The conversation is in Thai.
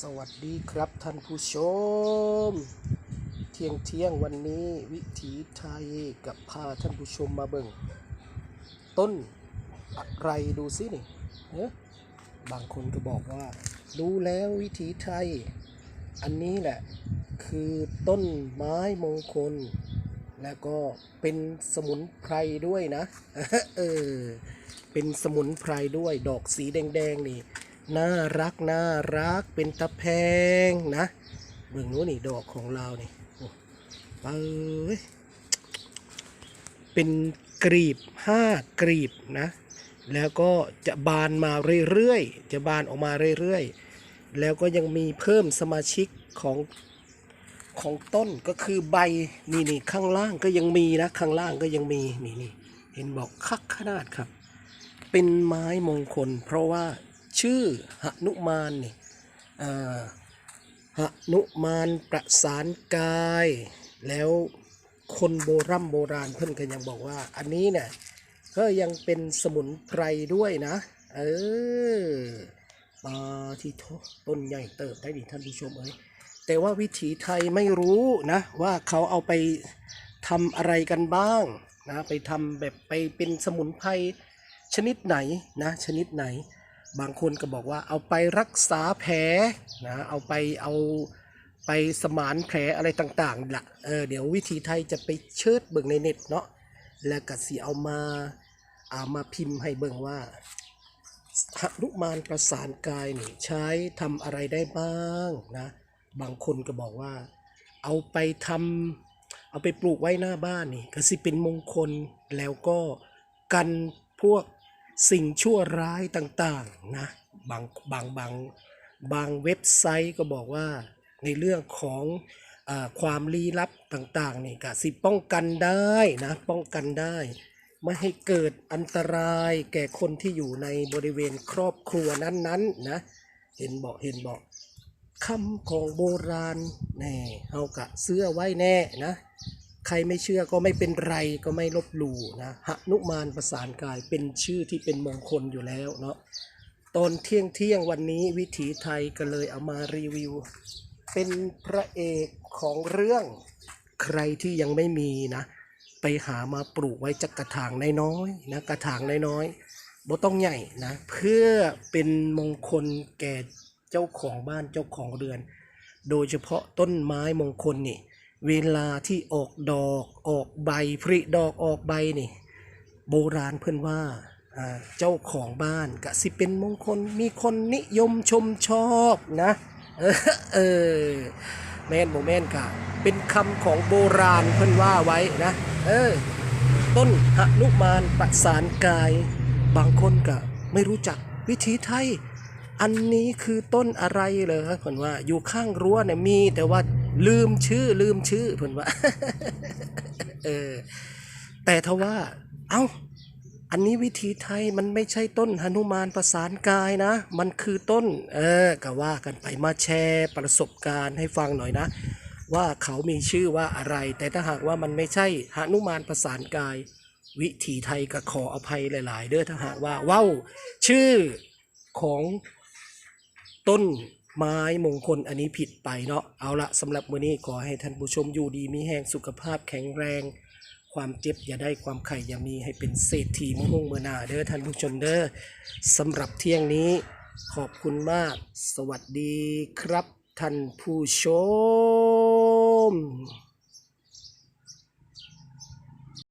สวัสดีครับท่านผู้ชม เที่ยงเที่ยงวันนี้วิถีไทยกับพาท่านผู้ชมมาเบิ่ง ต้นอะไรดูสินี่เอ๊ะบางคนก็บอกว่าดูแล้ววิถีไทย อันนี้แหละ คือต้นไม้มงคล แล้วก็เป็นสมุนไพรด้วยนะ เออ เป็นสมุนไพรด้วยดอกสีแดงๆนี่ น่ารักน่ารักเป็นตะแพงนะเบื้องนู้นนี่ดอกของเรานี่โอ้เอ้ยเป็นกรีบห้ากรีบนะ แล้วก็จะบานมาเรื่อยๆ จะบานออกมาเรื่อยๆ แล้วก็ยังมีเพิ่มสมาชิกของของต้นก็คือใบนี่นี่ข้างล่างก็ยังมีนะข้างล่างก็ยังมีนี่นี่เห็นบอกคักขนาดครับ เป็นไม้มงคล เพราะว่า ชื่อหนุมานนี่หนุมานประสานกาย แล้วคนโบรโบราณเพิ่นก็ยังบอกว่า อันนี้เนี่ยก็ยังเป็นสมุนไพรด้วยนะ เออปาที่ต้นใหญ่เติบได้ดิท่านผู้ชมเอ้ยแต่ว่าวิถีไทยไม่รู้นะ ว่าเขาเอาไปทำอะไรกันบ้างนะไปทำแบบไปเป็นสมุนไพรชนิดไหนนะ ชนิดไหน บางคนก็บอกว่าเอาไปรักษาแผลนะเอาไปเอาไปสมานแผลอะไรต่างๆละเออเดี๋ยววิธีไทยจะไปเชิดเบิ่งในเน็ตเนาะแล้วก็สิเอามาเอามาพิมพ์ให้เบิ่งว่าหนุมานประสานกายนี่ใช้ทำอะไรได้บ้างนะ บางคนก็บอกว่า เอาไปทำเอาไปปลูกไว้หน้าบ้านนี่ ก็สิเป็นมงคลแล้วก็กันพวก สิ่งชั่วร้ายต่างๆนะบางบางบางบางเว็บไซต์ก็บอกว่าในเรื่องของอความลี้ลับต่างๆนี่ก็สิป้องกันได้นะป้องกันได้ ไม่ให้เกิดอันตรายแก่คนที่อยู่ในบริเวณครอบครัวนั้นๆนะเห็นบอกเห็นบอกคำของโบราณแน่เฮากะเสื้อไว้แน่นะ ใครไม่เชื่อก็ไม่เป็นไรก็ไม่ลบหลู่นะหนุมานประสานกายเป็นชื่อที่เป็นมงคลอยู่แล้วเนาะตอนเที่ยงเที่ยงวันนี้วิถีไทยก็เลยเอามารีวิว เป็นพระเอกของเรื่องใครที่ยังไม่มีนะ ไปหามาปลูกไว้จักกระถางน้อยๆนะกระถางน้อยๆบ่ต้องใหญ่นะเพื่อเป็นมงคลแก่เจ้าของบ้านเจ้าของเรือน โดยเฉพาะต้นไม้มงคลนี่ เวลาที่ออกดอกออกใบผลิดอกออกใบนี่โบราณเพื่อนว่าเจ้าของบ้านกะสิเป็นมงคลมีคนนิยมชมชอบนะเออแม่นโมแม่นกะเป็นคำของโบราณเพื่อนว่าไว้นะเออต้นหนุมานประสานกาย บางคนกะไม่รู้จักวิถีไทย อันนี้คือต้นอะไรเหรอเพื่อนว่าอยู่ข้างรั้วเนี่ยมีแต่ว่า ลืมชื่อลืมชื่อเพื่นว่าเออแต่ทว่า เอ้า อันนี้วิธีไทยมันไม่ใช่ต้นหนุมานประสานกายนะ มันคือต้น เออก็ว่ากันไปมาแชร์ประสบการณ์ให้ฟังหน่อยนะ ว่าเขามีชื่อว่าอะไร แต่ถ้าหากว่ามันไม่ใช่หนุมานประสานกาย วิถีไทยก็ขออภัยหลาย ๆ เด้อถ้าหากว่าว้าชื่อของต้น ไม้มงคลอันนี้ผิดไปเนาะเอาละสำหรับวันนี้ขอให้ท่านผู้ชมอยู่ดีมีแห่งสุขภาพแข็งแรง ความเจ็บอย่าได้ความไข่อย่ามีให้เป็นเศรษฐีมะฮงเมื่อนาเด้อท่านผู้ชมเด้อสำหรับเที่ยงนี้ขอบคุณมาก สวัสดีครับท่านผู้ชม